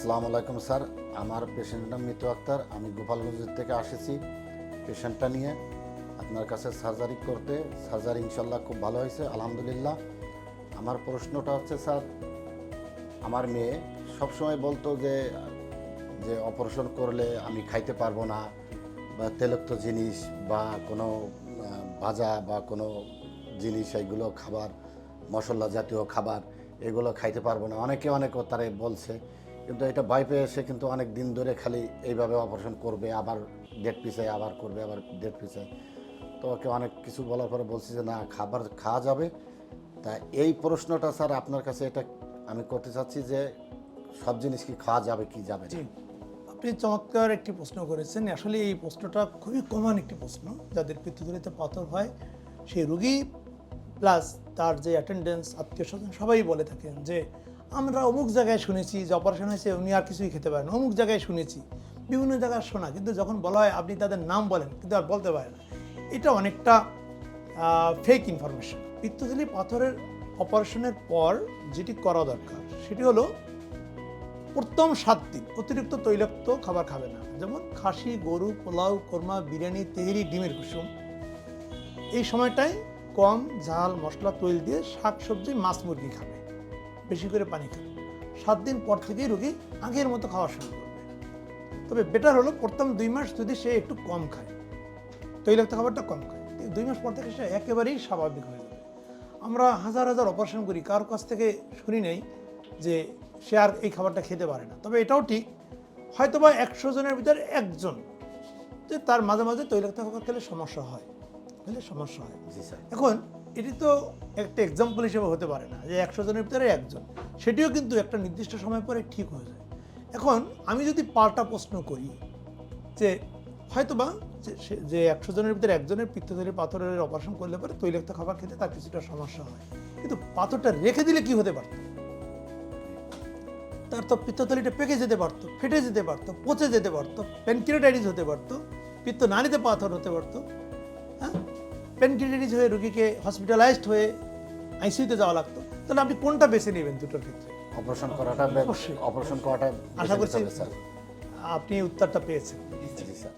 আসসালামু আলাইকুম, স্যার। আমার পেশেন্ট নাম মিতু আক্তার। আমি গোপালগঞ্জ থেকে আসেছি পেশেন্টটা নিয়ে। আপনার কাছে সার্জারি করতে। সার্জারি ইনশাল্লাহ খুব ভালো হয়েছে, আলহামদুলিল্লাহ। আমার প্রশ্নটা হচ্ছে, স্যার, আমার মেয়ে সবসময় বলতো যে যে অপারেশন করলে আমি খাইতে পারব না, বা তেলক্ত জিনিস, বা কোনো ভাজা, বা কোনো জিনিস এগুলো খাবার, মশলা জাতীয় খাবার, এগুলো খাইতে পারব না। অনেকে অনেক তারে বলছে কিন্তু এটা ভয় পেয়ে এসে কিন্তু অনেক দিন ধরে খালি এইভাবে অপারেশন করবে, আবার ডেট পিছায় আবার করবে, আবার ডেট পিছায় তো ওকে অনেক কিছু বলার পরে বলছি যে, না, খাবার খাওয়া যাবে। তা এই প্রশ্নটা স্যার আপনার কাছে এটা আমি করতে চাচ্ছি যে, সব জিনিস কি খাওয়া যাবে, কি যাবে আপনি চমৎকার একটি প্রশ্ন করেছেন। আসলে এই প্রশ্নটা খুবই কমন একটি প্রশ্ন। যাদের পিত্তথলিতে পাথর হয়, সেই রুগী প্লাস তার যে অ্যাটেন্ডেন্স আত্মীয় স্বজন সবাই বলে থাকেন যে আমরা অমুক জায়গায় শুনেছি যে অপারেশন হয়েছে, উনি আর কিছুই খেতে পারেন অমুক জায়গায় শুনেছি। বিভিন্ন জায়গায় শোনা, কিন্তু যখন বলা হয় আপনি তাদের নাম বলেন, কিন্তু আর বলতে পারেন এটা অনেকটা ফেক ইনফরমেশন পিত্তথলি পাথরের অপারেশনের পর যেটি করা দরকার, সেটি হলো প্রথম সাত দিন। অতিরিক্ত তৈলাক্ত খাবার খাবে না। যেমন খাসি, গরু, পোলাও, কোরমা, বিরিয়ানি, তেহরি, ডিমের কুসুম। এই সময়টায় কম ঝাল, মশলা, তৈল দিয়ে শাক সবজি মাছ মুরগি খাবে। বেশি করে পানি খাবে সাত দিন পর থেকেই রোগী আগের মতো খাওয়া শুরু করবে। তবে বেটার হলো প্রথম দুই মাস যদি সে একটু কম খায়। তৈলাক্ত খাবারটা কম খায়। দুই মাস পর থেকে সে একেবারেই স্বাভাবিক হয়ে যাবে। আমরা হাজার হাজার অপারেশন করি কারোর কাছ থেকে শুনি নেই যে সে আর এই খাবারটা খেতে পারে না। তবে এটাও ঠিক হয়তো বা একশো জনের ভিতরে একজন যে তার মাঝে মাঝে তৈলাক্ত খাবার খেলে সমস্যা হয়। খেলে সমস্যা হয়। এখন এটি তো একটা এক্সাম্পল হিসেবে হতে পারে না, যে একশো জনের ভিতরে একজন। সেটিও কিন্তু একটা নির্দিষ্ট সময় পরে ঠিক হয়ে যায়। এখন আমি যদি পাল্টা প্রশ্ন করি, যে হয়তোবা যে, সে- যে একশো জনের ভিতরে একজনের পিত্তথলি পাথরের অপারেশন করলে পরে তৈলাক্ত খাবার খেতে তার কিছুটা সমস্যা হয়। কিন্তু পাথরটা রেখে দিলে কি হতে পারত? তার তো পিত্তথলিটা পেকে যেতে পারতো, ফেটে যেতে পারতো, পচে যেতে পারতো প্যানক্রিয়াটাইটিস হতে পারতো, পিত্ত নালীতে পাথর হতে পারতো হ্যাঁ? প্যানক্রিয়াটাইটিস হয়ে রুগীকে হসপিটালাইজড হয়ে আইসিইউতে যাওয়া লাগতো। তাহলে আপনি কোনটা বেছে নেবেন দুটোর ক্ষেত্রে? অপারেশন করাটা অবশ্যই। অপারেশন করাটা আশা করছি আপনি উত্তরটা পেয়েছেন। স্যার।